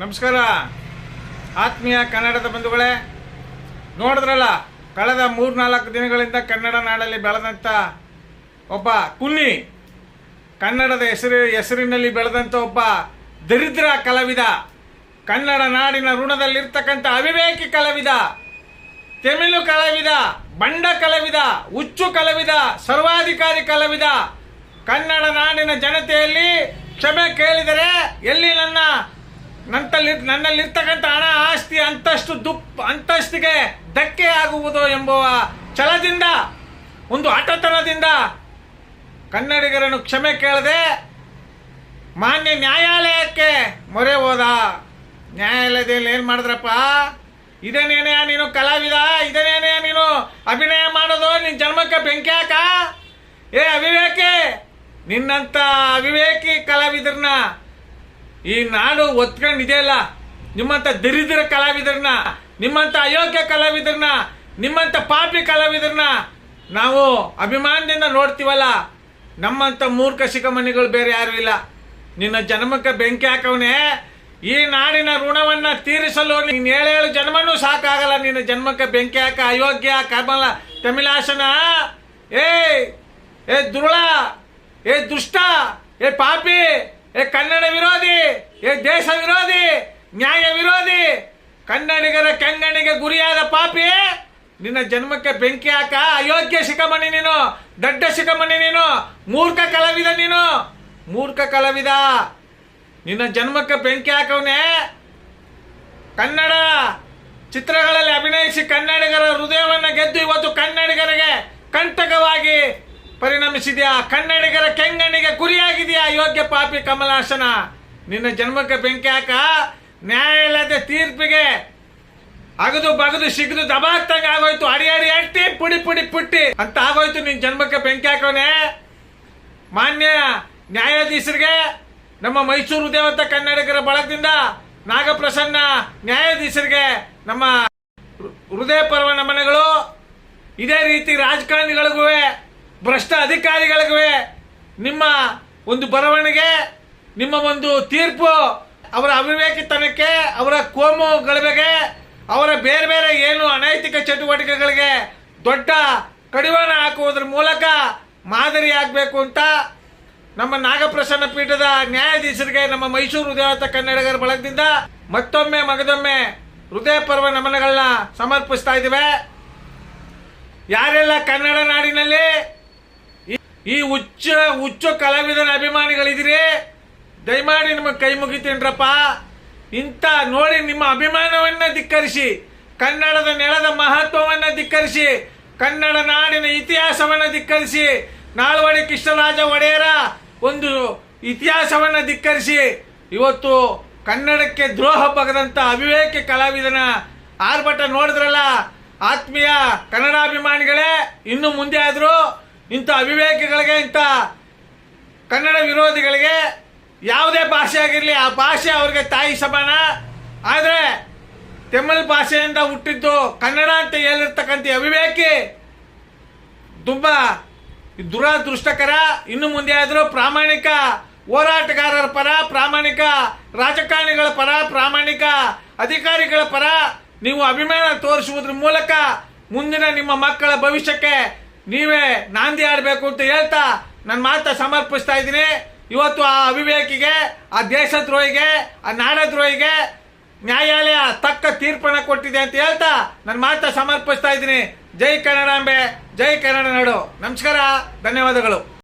ನಮಸ್ಕಾರ. ಆತ್ಮೀಯ ಕನ್ನಡದ ಬಂಧುಗಳೇ, ನೋಡಿದ್ರಲ್ಲ, ಕಳೆದ ಮೂರ್ನಾಲ್ಕು ದಿನಗಳಿಂದ ಕನ್ನಡ ನಾಡಲ್ಲಿ ಬೆಳೆದಂಥ ಒಬ್ಬ ಕುನ್ನಿ, ಕನ್ನಡದ ಹೆಸರು, ಹೆಸರಿನಲ್ಲಿ ಬೆಳೆದಂಥ ಒಬ್ಬ ದರಿದ್ರ ಕಲಾವಿದ, ಕನ್ನಡ ನಾಡಿನ ಋಣದಲ್ಲಿರ್ತಕ್ಕಂಥ ಅವಿವೇಕಿ ಕಲಾವಿದ, ತೆಮಿಳು ಕಲಾವಿದ, ಬಂಡ ಕಲಾವಿದ, ಹುಚ್ಚು ಕಲಾವಿದ, ಸರ್ವಾಧಿಕಾರಿ ಕಲಾವಿದ, ಕನ್ನಡ ನಾಡಿನ ಜನತೆಯಲ್ಲಿ ಕ್ಷಮೆ ಕೇಳಿದರೆ ಎಲ್ಲಿ ನನ್ನ ನಂತಲ್ಲಿ ನನ್ನಲ್ಲಿರ್ತಕ್ಕಂಥ ಹಣ, ಆಸ್ತಿ ಅಂತಷ್ಟು ದುಪ್ ಅಂತಸ್ತಿಗೆ ಧಕ್ಕೆ ಆಗುವುದು ಎಂಬ ಛಲದಿಂದ, ಒಂದು ಹಠತನದಿಂದ ಕನ್ನಡಿಗರನ್ನು ಕ್ಷಮೆ ಕೇಳದೆ ಮಾನ್ಯ ನ್ಯಾಯಾಲಯಕ್ಕೆ ಮೊರೆ ಹೋದ. ನ್ಯಾಯಾಲಯದಲ್ಲಿ ಏನು ಮಾಡಿದ್ರಪ್ಪ? ಇದನ್ನೇನೆಯ ನೀನು ಕಲಾವಿದ? ಇದನ್ನೇನೆಯ ನೀನು ಅಭಿನಯ ಮಾಡೋದು? ನಿನ್ನ ಜನ್ಮಕ್ಕೆ ಬೆಂಕಿ ಹಾಕ? ಏ ಅವಿವೇಕಿ, ನಿನ್ನಂಥ ಅವಿವೇಕಿ ಕಲಾವಿದರನ್ನ ಈ ನಾಡು ಒತ್ಕೊಂಡಿದೆಯಲ್ಲ ನಿಮ್ಮಂಥ ದರಿದ್ರ ಕಲಾವಿದರನ್ನ ನಿಮ್ಮಂಥ ಅಯೋಗ್ಯ ಕಲಾವಿದರನ್ನ ನಿಮ್ಮಂಥ ಪಾಪಿ ಕಲಾವಿದರನ್ನ ನಾವು ಅಭಿಮಾನದಿಂದ ನೋಡ್ತೀವಲ್ಲ. ನಮ್ಮಂಥ ಮೂರ್ಖ ಶಿಖಮಣಿಗಳು ಬೇರೆ ಯಾರು ಇಲ್ಲ. ನಿನ್ನ ಜನ್ಮಕ್ಕೆ ಬೆಂಕಿ ಹಾಕವನೇ. ಈ ನಾಡಿನ ಋಣವನ್ನ ತೀರಿಸಲು ನೀನ್ ಏಳೇಳು ಜನ್ಮನೂ ಸಾಕಾಗಲ್ಲ. ನಿನ್ನ ಜನ್ಮಕ್ಕೆ ಬೆಂಕಿ ಹಾಕ, ಅಯೋಗ್ಯ ಕಮಲ ತಮಿಳಾಸನ. ಏ ಏ ದುರುಳ, ಏ ದುಷ್ಟ, ಏ ಪಾಪಿ. ಏ, ಕನ್ನಡ ವಿರೋಧಿ! ಏ, ದೇಶ ವಿರೋಧಿ! ನ್ಯಾಯ ವಿರೋಧಿ! ಕನ್ನಡಿಗರ ಕೆಂಗಣಿಗೆ ಗುರಿಯಾದ ಪಾಪಿ! ನಿನ್ನ ಜನ್ಮಕ್ಕೆ ಬೆಂಕಿ ಹಾಕ, ಅಯೋಗ್ಯ ಶಿಖಮಣಿ ನೀನು! ದಡ್ಡ ಶಿಖಮಣಿ ನೀನು! ಮೂರ್ಖ ಕಲಾವಿದ ನೀನು! ಮೂರ್ಖ ಕಲಾವಿದ! ನಿನ್ನ ಜನ್ಮಕ್ಕೆ ಬೆಂಕಿ ಹಾಕವನೇ! ಕನ್ನಡ! ಚಿತ್ರಗಳಲ್ಲಿ ಅಭಿನಯಿಸಿ ಕನ್ನಡಿಗರ ಹೃದಯವನ್ನು ಗೆದ್ದು ಇವತ್ತು ಕನ್ನಡಿಗರಿಗೆ ಕಂಟಕವಾಗಿ ಪರಿಣಮಿಸಿದ್ಯಾ? ಕನ್ನಡಿಗರ ಕೆಂಗಣ್ಣಿಗೆ ಗುರಿಯಾಗಿದೆಯಾ? ಯೋಗ್ಯ ಪಾಪಿ ಕಮಲಾಸನ. ನಿನ್ನ ಜನ್ಮಕ್ಕೆ ಬೆಂಕಿ ಹಾಕ, ನ್ಯಾಯಾಲಯದ ತೀರ್ಪಿಗೆ ಅಗದು ಬಗದು ಸಿಗದು ದಬಾಕ್ತಂಗ ಆಗೋಯ್ತು. ಅಡಿ ಅಡಿ ಅಟ್ಟಿ ಪುಡಿ ಪುಡಿ, ಪುಟ್ಟಿ ಅಂತ ಆಗೋಯ್ತು ನಿನ್ ಜನ್ಮಕ್ಕೆ ಬೆಂಕಿ ಹಾಕೋನೆ. ಮಾನ್ಯ ನ್ಯಾಯಾಧೀಶರಿಗೆ, ನಮ್ಮ ಮೈಸೂರು ದೇವತ ಕನ್ನಡಿಗರ ಬಳಗದಿಂದ ನಾಗಪ್ರಸನ್ನ ನ್ಯಾಯಾಧೀಶರಿಗೆ, ನಮ್ಮ ಹೃದಯ ಪರ್ವ ನಮನಗಳು. ಇದೇ ರೀತಿ ರಾಜಕಾರಣಿಗಳಿಗೂ ಭ್ರಷ್ಟ ಅಧಿಕಾರಿಗಳಿಗೂ ನಿಮ್ಮ ಒಂದು ಬರವಣಿಗೆ, ನಿಮ್ಮ ಒಂದು ತೀರ್ಪು, ಅವರ ಅವಿವೇಕಿತನಕ್ಕೆ, ಅವರ ಕೋಮು ಬಗ್ಗೆ ಅವರ ಬೇರೆ ಬೇರೆ ಏನು ಅನೈತಿಕ ಚಟುವಟಿಕೆಗಳಿಗೆ ದೊಡ್ಡ ಕಡಿವಾಣ ಹಾಕುವುದರ ಮೂಲಕ ಮಾದರಿ ಆಗಬೇಕು ಅಂತ ನಮ್ಮ ನಾಗಪ್ರಸನ್ನ ಪೀಠದ ನ್ಯಾಯಾಧೀಶರಿಗೆ ನಮ್ಮ ಮೈಸೂರು ದೇವತ ಕನ್ನಡಿಗರ ಬಳಗದಿಂದ ಮತ್ತೊಮ್ಮೆ ಮಗದೊಮ್ಮೆ ಹೃದಯ ಪರ್ವ ನಮನಗಳನ್ನ ಸಮರ್ಪಿಸ್ತಾ ಇದ್ದೇವೆ. ಯಾರೆಲ್ಲ ಕನ್ನಡ ನಾಡಿನಲ್ಲಿ ಈ- ಹುಚ್ಚ, ಹುಚ್ಚು ಕಲಾವಿದನ ಅಭಿಮಾನಿಗಳಿದ್ದೀರಿ ದಯಮಾಡಿ ನಿಮಗೆ ಕೈ ಮುಗಿತೇನ್ರಪ್ಪ ಇಂಥ ನೋಡಿ ನಿಮ್ಮ ಅಭಿಮಾನವನ್ನ ಧಿಕ್ಕರಿಸಿ, ಕನ್ನಡದ ನೆಲದ ಮಹತ್ವವನ್ನ ಧಿಕ್ಕರಿಸಿ, ಕನ್ನಡ ನಾಡಿನ ಇತಿಹಾಸವನ್ನ ಧಿಕ್ಕರಿಸಿ, ನಾಲ್ವಡಿ ಕೃಷ್ಣರಾಜ ಒಡೆಯರ ಒಂದು ಇತಿಹಾಸವನ್ನ ಧಿಕ್ಕರಿಸಿ, ಇವತ್ತು ಕನ್ನಡಕ್ಕೆ ದ್ರೋಹ ಬಗದಂತ ಅವಿವೇಕಿ ಕಲಾವಿದನ ಆರ್ಭಟ ನೋಡಿದ್ರಲ್ಲ, ಆತ್ಮೀಯ ಕನ್ನಡಾಭಿಮಾನಿಗಳೇ, ಇನ್ನು ಮುಂದೆ ಆದರೂ ಇಂಥ ಅವಿವೇಕಿಗಳಿಗೆ, ಇಂಥ ಕನ್ನಡ ವಿರೋಧಿಗಳಿಗೆ ಯಾವುದೇ ಭಾಷೆ ಆಗಿರಲಿ, ಆ ಭಾಷೆ ಅವ್ರಿಗೆ ತಾಯಿ ಸಮಾನ. ಆದರೆ ತಮಿಳ್ ಭಾಷೆಯಿಂದ ಹುಟ್ಟಿದ್ದು ಕನ್ನಡ ಅಂತ ಹೇಳಿರ್ತಕ್ಕಂಥ ಅವಿವೇಕಿ ತುಂಬ ದುರಾದೃಷ್ಟಕರ, ಇನ್ನು ಮುಂದೆ ಆದರೂ ಪ್ರಾಮಾಣಿಕ ಹೋರಾಟಗಾರರ ಪರ, ಪ್ರಾಮಾಣಿಕ ರಾಜಕಾರಣಿಗಳ ಪರ, ಪ್ರಾಮಾಣಿಕ ಅಧಿಕಾರಿಗಳ ಪರ ನೀವು ಅಭಿಮಾನ ತೋರಿಸುವುದ್ರ ಮೂಲಕ ಮುಂದಿನ ನಿಮ್ಮ ಮಕ್ಕಳ ಭವಿಷ್ಯಕ್ಕೆ ನೀವೇ ನಾಂದಿ ಆಡಬೇಕು ಅಂತ ಹೇಳ್ತಾ ನನ್ನ ಮಾತ ಸಮರ್ಪಿಸ್ತಾ ಇದ್ದೀನಿ. ಇವತ್ತು ಆ ಅವಿವೇಕಿಗೆ, ಆ ದೇಶದ್ರೋಹಿಗೆ, ಆ ನಾಡದ್ರೋಹಿಗೆ ನ್ಯಾಯಾಲಯ ತಕ್ಕ ತೀರ್ಪನ್ನ ಕೊಟ್ಟಿದೆ ಅಂತ ಹೇಳ್ತಾ ನನ್ನ ಮಾತ ಸಮರ್ಪಿಸ್ತಾ ಇದ್ದೀನಿ. ಜೈ ಕನ್ನಡಾಂಬೆ, ಜೈ ಕನ್ನಡ ನಾಡು. ನಮಸ್ಕಾರ, ಧನ್ಯವಾದಗಳು.